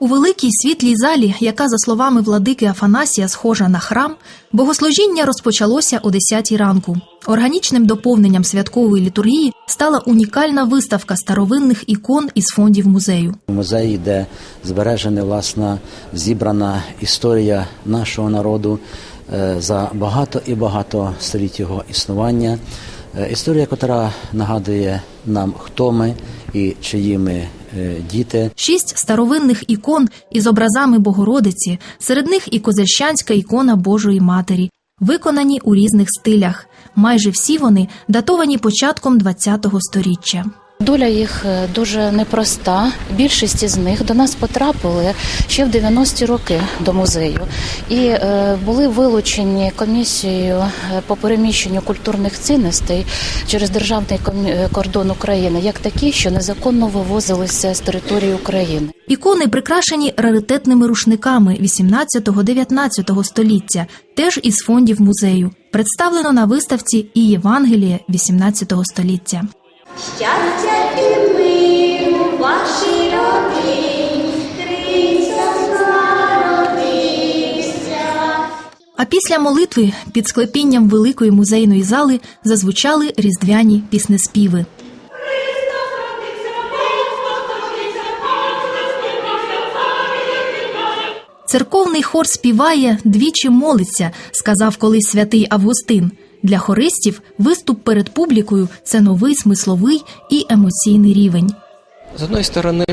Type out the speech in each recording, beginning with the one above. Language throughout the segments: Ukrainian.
У великій світлій залі, яка, за словами владики Афанасія, схожа на храм, богослужіння розпочалося о 10 ранку. Органічним доповненням святкової літургії стала унікальна виставка старовинних ікон із фондів музею. Музеї, де збережена власна зібрана історія нашого народу е, за багато і багато століть його існування. Е, Історія, яка нагадує нам, хто ми і чиї ми діти. Шість старовинних ікон із образами Богородиці, серед них і козельщанська ікона Божої Матері, виконані у різних стилях. Майже всі вони датовані початком ХХ століття. Доля їх е, дуже непроста. Більшість із них до нас потрапили ще в 90-ті роки до музею і е, були вилучені комісією е, по переміщенню культурних цінностей через державний кордон України, як такі, що незаконно вивозилися з території України. Ікони прикрашені раритетними рушниками 18-19 століття, теж із фондів музею. Представлено на виставці і Євангеліє 18 століття. Щастя і миру вашій родині. А після молитви під склепінням великої музейної зали зазвучали різдвяні піснеспіви. Церковний хор співає, двічі молиться, сказав колись святий Августин. Для хористів виступ перед публікою це новий смисловий і емоційний рівень. З одної сторони,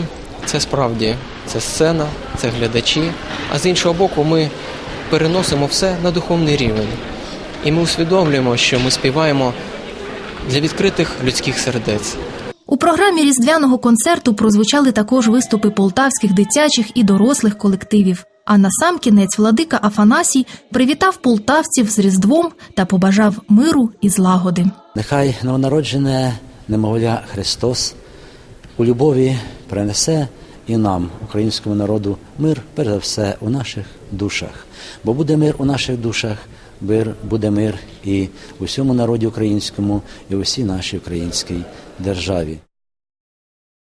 це справді це сцена, це глядачі, а з іншого боку, ми переносимо все на духовний рівень. І ми усвідомлюємо, що ми співаємо для відкритих людських сердець. У програмі різдвяного концерту прозвучали також виступи полтавських дитячих і дорослих колективів. А на сам кінець владика Афанасій привітав полтавців з Різдвом та побажав миру і злагоди. Нехай новонароджене немовля Христос у любові принесе і нам, українському народу, мир, перш за все, у наших душах. Бо буде мир у наших душах, мир, буде мир і у всьому народі українському, і у всій нашій українській державі.